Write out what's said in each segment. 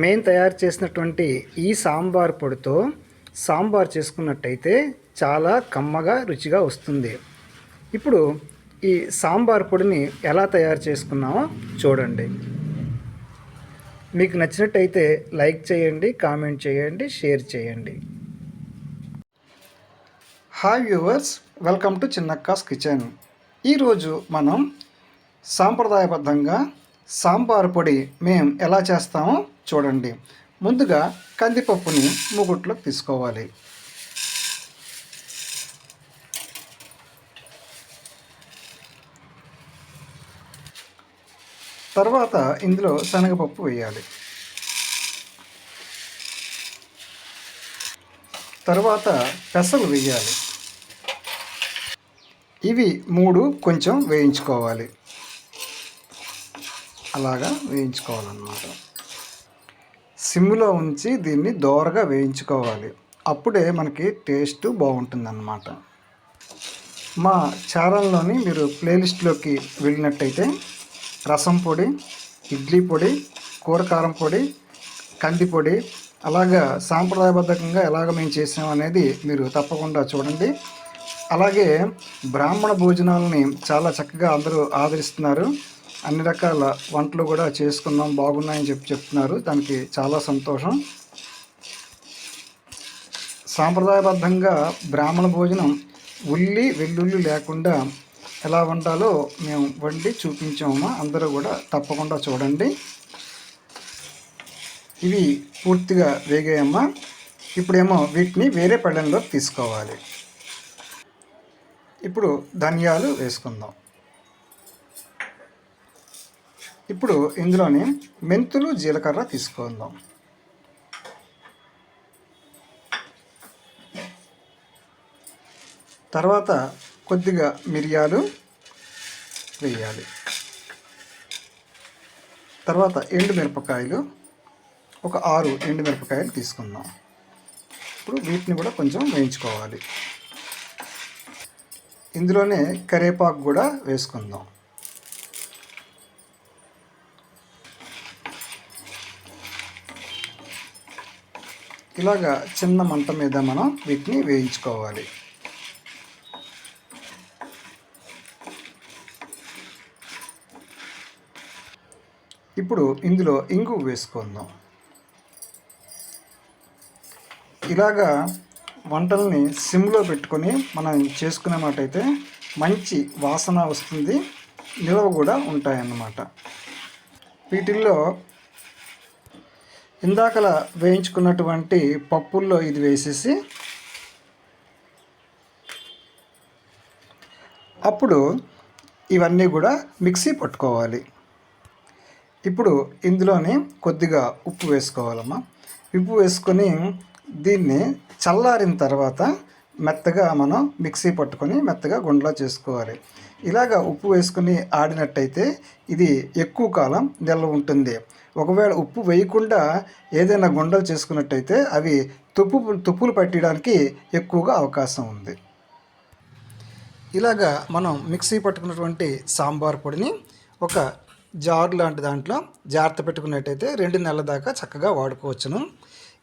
మేము తయారు చేసినటువంటి ఈ సాంబార్ పొడితో సాంబార్ చేసుకున్నట్టయితే చాలా కమ్మగా రుచిగా వస్తుంది. ఇప్పుడు ఈ సాంబార్ పొడిని ఎలా తయారు చేసుకున్నామో చూడండి. మీకు నచ్చినట్టయితే లైక్ చేయండి కామెంట్ చేయండి షేర్ చేయండి. Hi viewers welcome to Chinnakka's kitchen ఈరోజు మనం సాంప్రదాయబద్ధంగా సాంబార్ పొడి మేము ఎలా చేస్తామో చూడండి. ముందుగా కందిపప్పుని ముగుట్లోకి తీసుకోవాలి. తర్వాత ఇందులో శనగపప్పు వేయాలి. తర్వాత పెసలు వేయాలి. ఇవి మూడు కొంచెం వేయించుకోవాలి. అలాగా వేయించుకోవాలన్నమాట. సిమ్లో ఉంచి దీన్ని దోరగా వేయించుకోవాలి. అప్పుడే మనకి టేస్ట్ బాగుంటుందన్నమాట. మా ఛానల్లోని మీరు ప్లేలిస్ట్లోకి వెళ్ళినట్టయితే రసం పొడి ఇడ్లీ పొడి కూరకారం పొడి కంది పొడి అలాగా సాంప్రదాయబద్ధకంగా ఎలాగ మేము చేసాం అనేది మీరు తప్పకుండా చూడండి. అలాగే బ్రాహ్మణ భోజనాలని చాలా చక్కగా అందరూ ఆదరిస్తున్నారు. అన్ని రకాల వంటలు కూడా చేసుకున్నాం బాగున్నాయని చెప్పి చెప్తున్నారు. దానికి చాలా సంతోషం. సాంప్రదాయబద్ధంగా బ్రాహ్మణ భోజనం ఉల్లి వెల్లుల్లి లేకుండా ఎలా వండాలో మేము వండి చూపించామమ్మా. అందరూ కూడా తప్పకుండా చూడండి. ఇవి పూర్తిగా వేగాయమ్మా. ఇప్పుడేమో వీటిని వేరే పళ్ళెంలోకి తీసుకోవాలి. ఇప్పుడు ధనియాలు వేసుకుందాం. ఇప్పుడు ఇందులోనే మెంతులు జీలకర్ర తీసుకుందాం. తర్వాత కొద్దిగా మిరియాలు వేయాలి. తర్వాత ఎండుమిరపకాయలు ఒక ఆరు ఎండుమిరపకాయలు తీసుకుందాం. ఇప్పుడు వీటిని కూడా కొంచెం వేయించుకోవాలి. ఇందులోనే కరేపాకు కూడా వేసుకుందాం. ఇలాగా చిన్న మంట మీద మనం వీటిని వేయించుకోవాలి. ఇప్పుడు ఇందులో ఇంగు వేసుకుందాం. ఇలాగా వంటల్ని సిమ్లో పెట్టుకొని మనం చేసుకునేమాటైతే మంచి వాసన వస్తుంది నిల్వ కూడా ఉంటాయన్నమాట. వీటిల్లో ఇందాకల వేయించుకున్నటువంటి పప్పుల్లో ఇది వేసేసి అప్పుడు ఇవన్నీ కూడా మిక్సీ పట్టుకోవాలి. ఇప్పుడు ఇందులోనే కొద్దిగా ఉప్పు వేసుకోవాలమ్మా. ఉప్పు వేసుకొని దీన్ని చల్లారిన తర్వాత మెత్తగా మనం మిక్సీ పట్టుకొని మెత్తగా గుండ్లా చేసుకోవాలి. ఇలాగ ఉప్పు వేసుకుని ఆడినట్టయితే ఇది ఎక్కువ కాలం నిల్వ ఉంటుంది. ఒకవేళ ఉప్పు వేయకుండా ఏదైనా గుండలు చేసుకున్నట్టయితే అవి తుప్పు తుప్పులు పట్టడానికి ఎక్కువగా అవకాశం ఉంది. ఇలాగా మనం మిక్సీ పట్టుకున్నటువంటి సాంబార్ పొడిని ఒక జార్ లాంటి దాంట్లో జాగ్రత్త పెట్టుకున్నట్టయితే రెండు నెలల దాకా చక్కగా వాడుకోవచ్చును.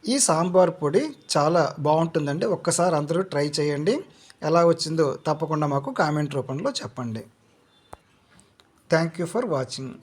ఈ సాంబార్ పొడి చాలా బాగుంటుందండి. ఒక్కసారి అందరూ ట్రై చేయండి. ఎలా వచ్చిందో తప్పకుండా మాకు కామెంట్ రూపంలో చెప్పండి. Thank you for watching